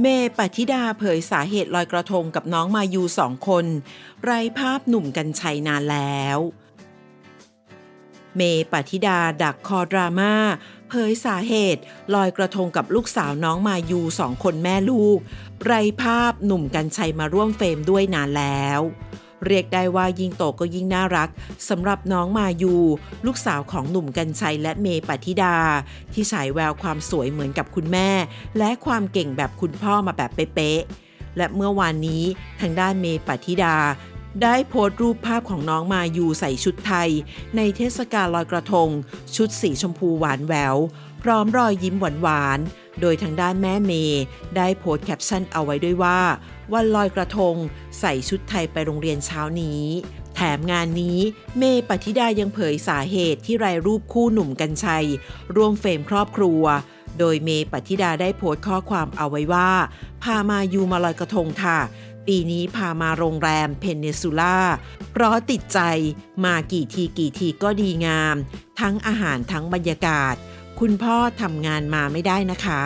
เมปฏิดาเผยสาเหตุลอยกระทงกับน้องมายูสองคน ไร้ภาพหนุ่มกัญชัยนานแล้ว เมปฏิดาดักคอดราม่าเผยสาเหตุลอยกระทงกับลูกสาวน้องมายูสองคนแม่ลูก ไร้ภาพหนุ่มกัญชัยมาร่วมเฟรมด้วยนานแล้ว เรียกได้ว่ายิ่งโตก็ยิ่งน่ารักสำหรับน้องมายู ลูกสาวของหนุ่มกัญชัยและเมย์ปฏิดา ที่ฉายแววความสวยเหมือนกับคุณแม่ และความเก่งแบบคุณพ่อมาแบบเป๊ะๆและเมื่อวานนี้ทางด้านเมย์ปฏิดาได้โพสต์รูปภาพของน้องมายูใส่ชุดไทย ในเทศกาลลอยกระทง ชุดสีชมพูหวานแหวว พร้อมรอยยิ้มหวานๆ โดยทางด้านแม่เมย์ได้โพสต์แคปชั่นเอาไว้ด้วยว่า วันลอยกระทง ใส่ชุดไทยไปโรงเรียนเช้านี้ แถมงานนี้เมย์ปฏิดายังเผยสาเหตุที่รายรูปคู่หนุ่มกัญชัย ร่วมเฟรมครอบครัว โดยเมย์ปฏิดาได้โพสต์ข้อความเอาไว้ว่า พามายูมาลอยกระทงค่ะปีนี้พามาโรงแรมเพนเนซูล่าเพราะติดใจมากี่ทีกี่ทีก็ดีงาม ทั้งอาหารทั้งบรรยากาศ คุณพ่อทำงานมาไม่ได้นะคะ